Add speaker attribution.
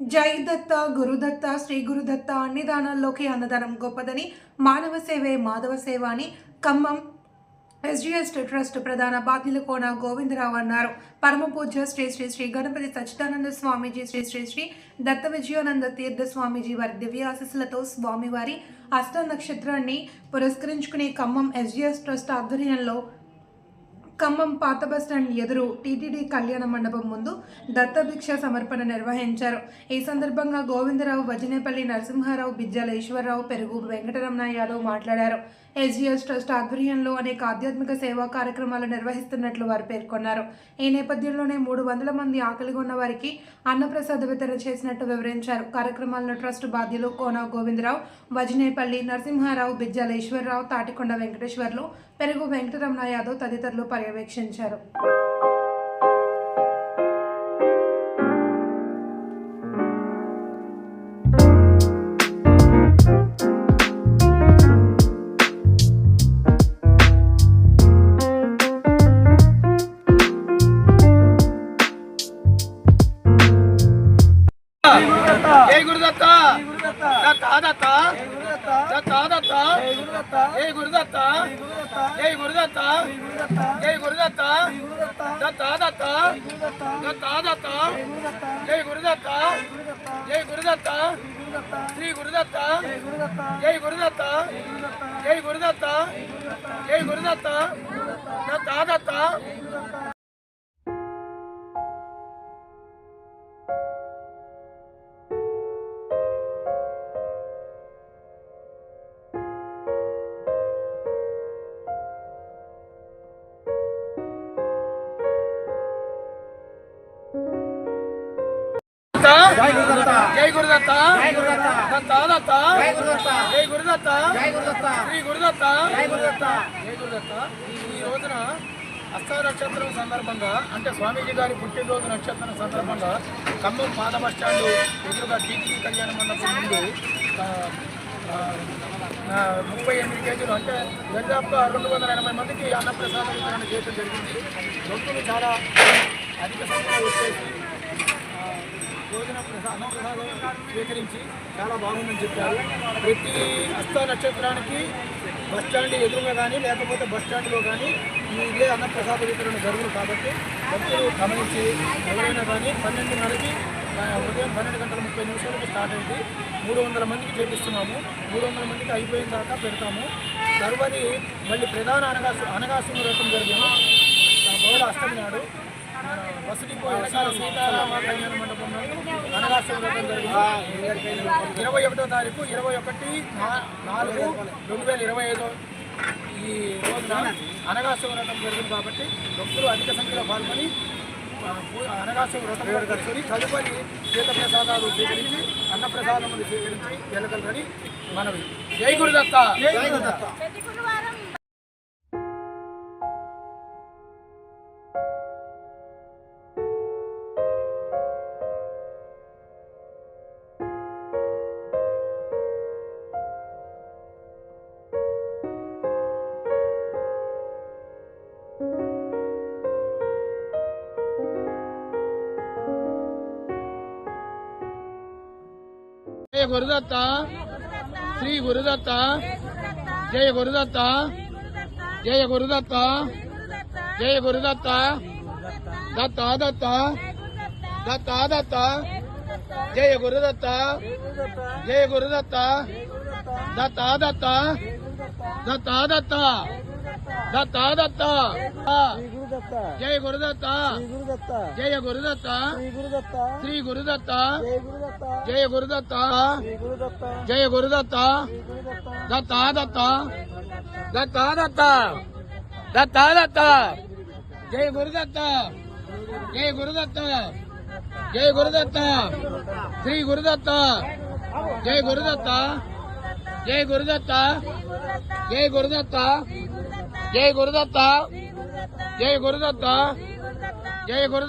Speaker 1: జై దత్త గురుదత్త శ్రీ గురుదత్త అన్ని దానాల్లోకి అన్నదానం గొప్పదని మానవ సేవే మాధవ సేవ అని ఖమ్మం ఎస్జిఎస్ ట్రస్ట్ ప్రధాన బాధ్యులు కోన గోవిందరావు అన్నారు. పరమ పూజ్య శ్రీ శ్రీ శ్రీ గణపతి సచ్చిదానంద స్వామీజీ శ్రీ శ్రీ శ్రీ దత్త విజయానంద తీర్థ స్వామీజీ వారి దివ్యాశీస్సులతో స్వామివారి అష్ట నక్షత్రాన్ని పురస్కరించుకునే ఖమ్మం ఎస్జిఎస్ ట్రస్ట్ ఆధ్వర్యంలో ఖమ్మం పాత బస్టాండ్ ఎదురు టీటీడీ కళ్యాణ మండపం ముందు దత్తభిక్ష సమర్పణ నిర్వహించారు. ఈ సందర్భంగా గోవిందరావు వజనేపల్లి నరసింహారావు బిజ్జల ఈశ్వరరావు పెరుగు వెంకటరమణ యాదవ్ మాట్లాడారు. ఎస్జీఎస్ ట్రస్ట్ ఆధ్వర్యంలో అనేక ఆధ్యాత్మిక సేవా కార్యక్రమాలు నిర్వహిస్తున్నట్లు వారు పేర్కొన్నారు. ఈ నేపథ్యంలోనే మూడు వందల మంది ఆకలిగా ఉన్న వారికి అన్నప్రసాద వితరణ చేసినట్టు వివరించారు. కార్యక్రమాలను ట్రస్ట్ బాధ్యులు కోన గోవిందరావు వజనేపల్లి నరసింహారావు బిజ్జల ఈశ్వరరావు తాటికొండ వెంకటేశ్వర్లు పెరుగు వెంకటరమణ యాదవ్ తదితరులు పర్యవేక్షించారు.
Speaker 2: జై గురుదత్త? దత్త దత్త దత్త దత్త జై గురుదత్త జై గురుదత్త జై గురుదత్త దత్త దత్త దత్త దత్త జై గురుదత్త జై గురుదత్త శ్రీ గురుదత్త జై గురుదత్త జై గురుదత్త జై గురుదత్త జై గురుదత్త. జై గురుదత్త. దత్త దత్త. జై గురుదత్త. శ్రీ గురుదత్త. జై గురుదత్త. జై గురుదత్త. ఈ రోజున అస్త నక్షత్రం సందర్భంగా అంటే స్వామీజీ గారి పుట్టినరోజు నక్షత్రం సందర్భంగా ఖమ్మం బస్ స్టాండ్ ఎదురుగా టీటీ కళ్యాణ మండపం ఆ, ముప్పై ఎనిమిది కేజీలు అంటే దాదాపుగా రెండు వందల ఎనభై మందికి అన్నప్రసాద వితరణ చేయడం జరిగింది. భక్తులు చాలా అధిక సంఖ్యలో వచ్చేసి భోజన ప్రసా అన్నప్రసాదం స్వీకరించి చాలా బాగుందని చెప్పారు. ప్రతి హస్త నక్షత్రానికి బస్ స్టాండ్ ఎదురుగా కానీ లేకపోతే బస్ స్టాండ్లో కానీ ఈ ఇదే అన్నప్రసాద వితరణ జరుగును కాబట్టి భక్తులు గమనించి ఎవరైనా కానీ పన్నెండున్నరకి ఉదయం పన్నెండు గంటల ముప్పై నిమిషాలకు స్టార్ట్ అయింది. మూడు వందల మందికి చేపిస్తున్నాము. మూడు వందల మందికి అయిపోయిన దాకా పెడతాము. తరువాతి మళ్ళీ ప్రధాన అనగా అనగాసు రకం జరిగింది. బహుళ అష్టమి నాడు. మన వెనకాల సీతారామ కళ్యాణ మండపం జరిగింది ఇరవై ఒకటో తారీఖు ఇరవై ఒకటి నా- నాలుగు రెండు వేల ఇరవై ఐదో ఈ రోజున అనగాసు వ్రతం జరిగింది కాబట్టి భక్తులు అధిక సంఖ్యలో పాల్గొని ఆ, అనగాసు వ్రతం కూర్చొని తదుపరి తీర్థప్రసాదాలు స్వీకరించి అన్నప్రసాదములు స్వీకరించి వెళ్ళగలరని మనవి జై గురుదత్త జై గురుదత్త గురుదత్త. శ్రీ గురుదత్త. జయ గురుదత్త. జయ గురుదత్త. జయ గురుదత్త. దత్త దత్త దత్త దత్త జయ గురుదత్త. జయ గురుదత్త. దత్త దత్త దత్త దత్త దత్త దత్త జయ గురుదత్త జయ గురుదత్త శ్రీ గురుదత్త జయ గురుదత్త జయ గురుదత్త దత్త దత్త దత్త దత్త దత్త దత్త జయ గురుదత్త జయ గురుదత్త జయ గురుదత్త శ్రీ గురుదత్త జయ గురుదత్త జయ గురుదత్త జయ గురుదత్త జయ గురుదత్త జయ గురుదత్త. జయ గురుదత్త.